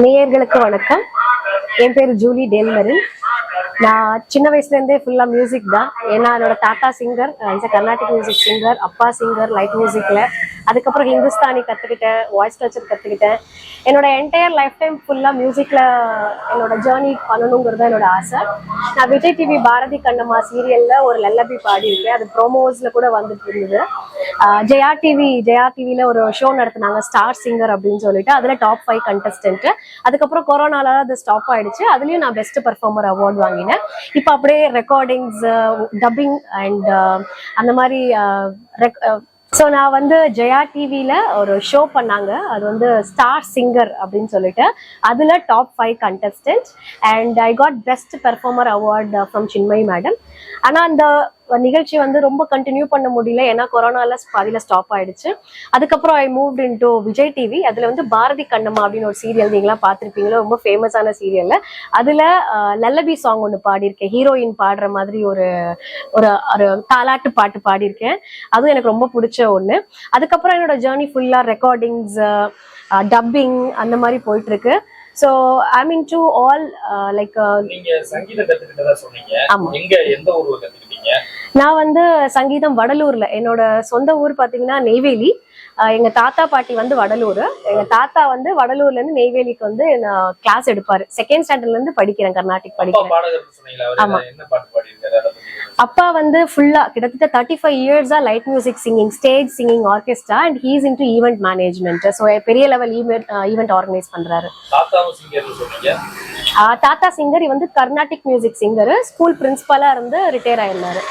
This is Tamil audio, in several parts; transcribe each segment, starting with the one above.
நேயர்களுக்கு வணக்கம். என் பேர் ஜூலி டெல்மரின். நான் சின்ன வயசுல இருந்தே ஃபுல்லா மியூசிக் தான். ஏன்னா என்னோட தாத்தா singer is Carnatic music singer அப்பா சிங்கர் லைட் மியூசிக்கில் அதுக்கப்புறம் ஹிந்துஸ்தானி கற்றுக்கிட்டேன் வாய்ஸ் கல்ச்சர் கற்றுக்கிட்டேன் என்னோட என்டையர் லைஃப் டைம் ஃபுல்லாக மியூசிக்கில் என்னோட ஜேர்னி பண்ணணுங்கிறது என்னோட ஆசை. நான் விஜய் டிவி பாரதி கண்ணம்மா சீரியலில் ஒரு லல்லபி பாடியிருக்கேன். அது ப்ரோமோஸில் கூட வந்துட்டு இருந்தது. ஜெயா டிவி ஜெயா டிவியில் ஒரு ஷோ நடத்துனாங்க ஸ்டார் சிங்கர் அப்படின்னு சொல்லிட்டு. அதில் டாப் ஃபைவ் கண்டஸ்டன்ட் அதுக்கப்புறம் கொரோனால அது ஸ்டாப் ஆயிடுச்சு. அதுலேயும் நான் பெஸ்ட் பர்ஃபார்மர் அவார்ட் வாங்கினேன். இப்போ அப்படியே ரெக்கார்டிங்ஸ் டப்பிங் அண்ட் அந்த மாதிரி ஸோ நான் வந்து ஜெயா டிவியில் ஒரு ஷோ பண்ணாங்க. அது வந்து ஸ்டார் சிங்கர் அப்படின்னு சொல்லிட்டு. அதில் top five contestant and I got best performer award from Chinmayi madam ஆனால் அந்த நிகழ்ச்சி வந்து ரொம்ப கண்டினியூ பண்ண முடியல. ஏன்னா கொரோனால பாதியில் ஸ்டாப் ஆயிடுச்சு. அதுக்கப்புறம் I moved into Vijay TV அதில் வந்து பாரதி கண்ணம்மா அப்படின்னு ஒரு சீரியல் நீங்களாம் பார்த்துருப்பீங்களா? ரொம்ப ஃபேமஸான சீரியல்ல அதில் லல்லபி சாங் ஒன்று பாடியிருக்கேன். ஹீரோயின் பாடுற மாதிரி ஒரு ஒரு ஒரு தாலாட்டு பாட்டு பாடியிருக்கேன். அதுவும் எனக்கு ரொம்ப பிடிச்ச ஒன்று அதுக்கப்புறம் என்னோட ஜேர்னி ஃபுல்லாக ரெக்கார்டிங்ஸ் டப்பிங் அந்த மாதிரி போயிட்டு இருக்கு so I mean to all like நீங்க நான் வந்து சங்கீதம் வடலூர்ல. என்னோட சொந்த ஊர் பாத்தீங்கன்னா நெய்வேலி. எங்க தாத்தா பாட்டி வந்து வடலூர். எங்க தாத்தா வந்து வடலூர்ல இருந்து நெய்வேலிக்கு வந்து கிளாஸ் எடுப்பாரு. செகண்ட் ஸ்டாண்டர்ட்ல இருந்து படிக்கிறேன் கர்நாடிக் அப்பா படிக்கிறேன். ஆமா. அப்பா வந்து ஃபுல்லா கிட்டத்தட்ட தேர்ட்டி ஃபைவ் இயர்ஸா light music singing stage singing orchestra and he's into event management so பெரிய லெவல் ஈவெண்ட் ஈவெண்ட் ஆர்கனைஸ் பண்றாரு. தாத்தா சிங்கர் வந்து கர்நாடிக் மியூசிக் சிங்கர் ஸ்கூல் பிரின்சிபலா இருந்து ரிட்டையர் ஆயிருந்தாரு.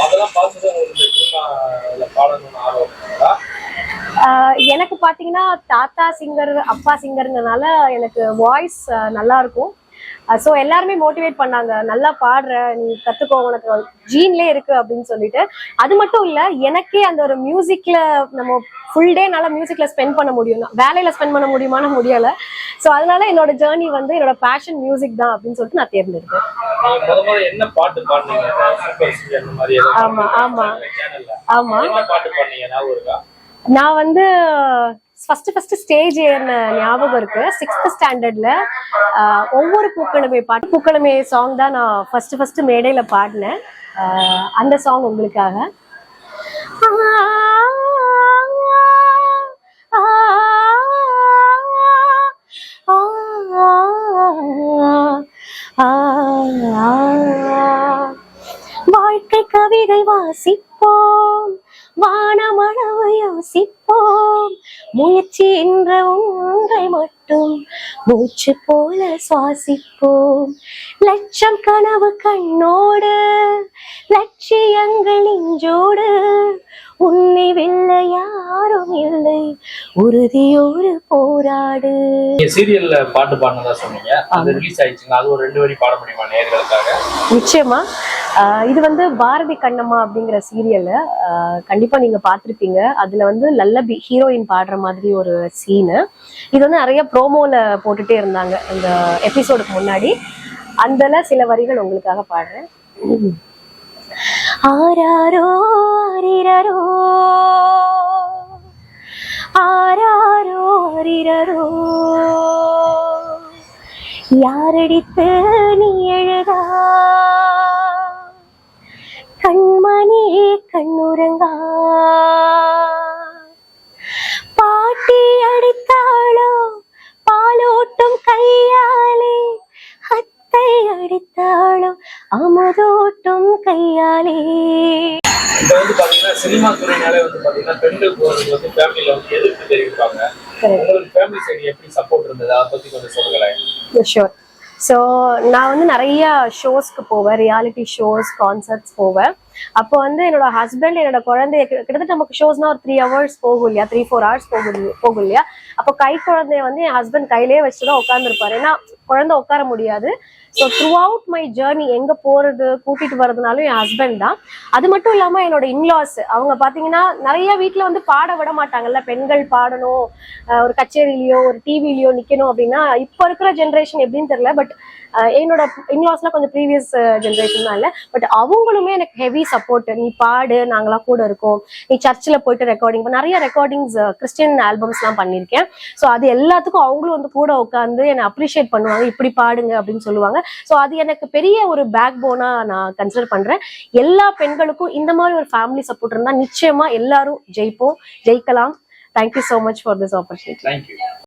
அதெல்லாம் உங்களுக்கு பாடணும்னு ஆர்வம் எனக்கு பாத்தீங்கன்னா தாத்தா சிங்கர் அப்பா சிங்கருங்கனால எனக்கு வாய்ஸ் நல்லா இருக்கும். ஸோ எல்லாருமே மோட்டிவேட் பண்ணாங்க. நல்லா பாடுற நீ கத்துக்கோ உனக்கு ஜீன்லே இருக்கு அப்படின்னு சொல்லிட்டு. அது மட்டும் இல்ல எனக்கே அந்த ஒரு மியூசிக்ல நம்ம ஃபுல் டே நல்லா மியூசிக்ல ஸ்பெண்ட் பண்ண முடியும். வேலையில ஸ்பெண்ட் பண்ண முடியுமான்னு முடியல. ஸோ அதனால என்னோட ஜேர்னி வந்து என்னோட பேஷன் மியூசிக் தான் அப்படின்னு சொல்லிட்டு நான் தேர்ந்தெடுத்தேன். ஆமா, ஆமா. ஆமா. நான் வந்து ஃபர்ஸ்ட் ஃபர்ஸ்ட் ஸ்டேஜ் ஏறின ஞாபகம் இருக்கு? சிக்ஸ்த் ஸ்டாண்டர்ட்ல ஒவ்வொரு பூக்களுமே பாட்டு. பூக்கணமே சாங் தான் நான் ஃபர்ஸ்ட் ஃபர்ஸ்ட் மேடையில பாடினேன். அந்த சாங் உங்களுக்காக. வாழ்க்கை கவிதை வாசிப்போம். வானமளவு யோசிப்போம். முயற்சி என்ற ஒன்றை மட்டும் மூச்சு போல சுவாசிப்போம். லட்சம் கனவு கண்ணோடு லட்சியங்கள் நெஞ்சோடு. உன்னை வெல்ல யாரும் இல்லை உறுதியோடு போராடு. சீரியல்ல பாட்டு பாடினதா சொன்னீங்க. அது ரிலீஸ் ஆயிடுச்சுங்க. அது ஒரு ரெண்டு வரி பாட முடியுமா நேர்களுக்காக நிச்சயமா. இது வந்து பாரதி கண்ணம்மா அப்படிங்கிற சீரியல்ல கண்டிப்பா நீங்க பாத்திருப்பீங்க அதுல வந்து லல்லபி ஹீரோயின் பாடுற மாதிரி ஒரு சீனு இது வந்து நிறைய ப்ரோமோல போட்டுட்டே இருந்தாங்க இந்த எபிசோடுக்கு முன்னாடி. அதுல சில வரிகள் உங்களுக்காக பாடுறேன். ஆராரோ ஆரிரரோ ஆராரோ ஆரிரரோ யாரடித்து நீ எழுதா? கண்ணுறங்கா. பாட்டி அடித்தாளோ பாலோட்டும் கையாலே அத்தை அடித்தாளோ அமுதோட்டும் கையாலே. இப்ப வந்து பாத்தீங்கன்னா சினிமா துறையினாலே வந்து பாத்தீங்கன்னா பெண்கள் வந்து ஃபேமிலில வந்து எதிர்ப்பு தெரிவிப்பாங்க. உங்களுக்கு ஃபேமிலி சைடு எப்படி சப்போர்ட் இருந்தது? அதை பத்தி கொஞ்சம் சொல்லுங்களேன். ஷூர் ஸோ நான் வந்து நிறைய ஷோஸ்க்கு போவேன் ரியாலிட்டி ஷோஸ் கான்சர்ட்ஸ் போவேன். அப்போ வந்து என்னோட ஹஸ்பண்ட் என்னோட குழந்தைய கிட்டத்தட்ட நமக்கு ஷோஸ்னா ஒரு த்ரீ ஹவர்ஸ் போகும் இல்லையா? த்ரீ ஃபோர் ஹவர்ஸ் போகும் போகும் இல்லையா? அப்போ கை குழந்தைய வந்து என் ஹஸ்பண்ட் கையிலேயே வச்சுதான் உட்காந்துருப்பாரு ஏன்னா குழந்தை உட்கார முடியாது. So throughout my journey எங்க போறது கூட்டிட்டு வர்றதுனாலும் என் ஹஸ்பண்ட் தான். அது மட்டும் இல்லாம என்னோட இன்லாஸ் அவங்க பாத்தீங்கன்னா நிறைய வீட்டில் வந்து பாட விட மாட்டாங்கல்ல. பெண்கள் பாடணும் ஒரு கச்சேரியிலயோ ஒரு டிவிலயோ நிக்கணும் அப்படின்னா இப்ப இருக்கிற ஜென்ரேஷன் எப்படின்னு தெரியல பட் என்னோட இன்லாஸ்லாம் கொஞ்சம் ப்ரீவியஸ் ஜென்ரேஷன் தான் இல்ல. பட் அவங்களுமே எனக்கு ஹெவி சப்போர்ட் நீ பாடு நாங்களாம் கூட இருக்கோம். நீ சர்ச்சில் போயிட்டு ரெக்கார்டிங் நிறைய ரெக்கார்டிங்ஸ் கிறிஸ்டியன் ஆல்பம்ஸ்லாம் பண்ணியிருக்கேன் ஸோ அது எல்லாத்துக்கும் அவங்களும் வந்து கூட உட்காந்து என்னை அப்ரிஷியேட் பண்ணுவாங்க. இப்படி பாடுங்க அப்படின்னு சொல்லுவாங்க. ஸோ அது எனக்கு பெரிய ஒரு பேக் போனா நான் கன்சிடர் பண்றேன். எல்லா பெண்களுக்கும் இந்த மாதிரி ஒரு ஃபேமிலி சப்போர்ட் இருந்தா நிச்சயமா எல்லாரும் ஜெயிப்போம் ஜெயிக்கலாம். Thank you so much for this opportunity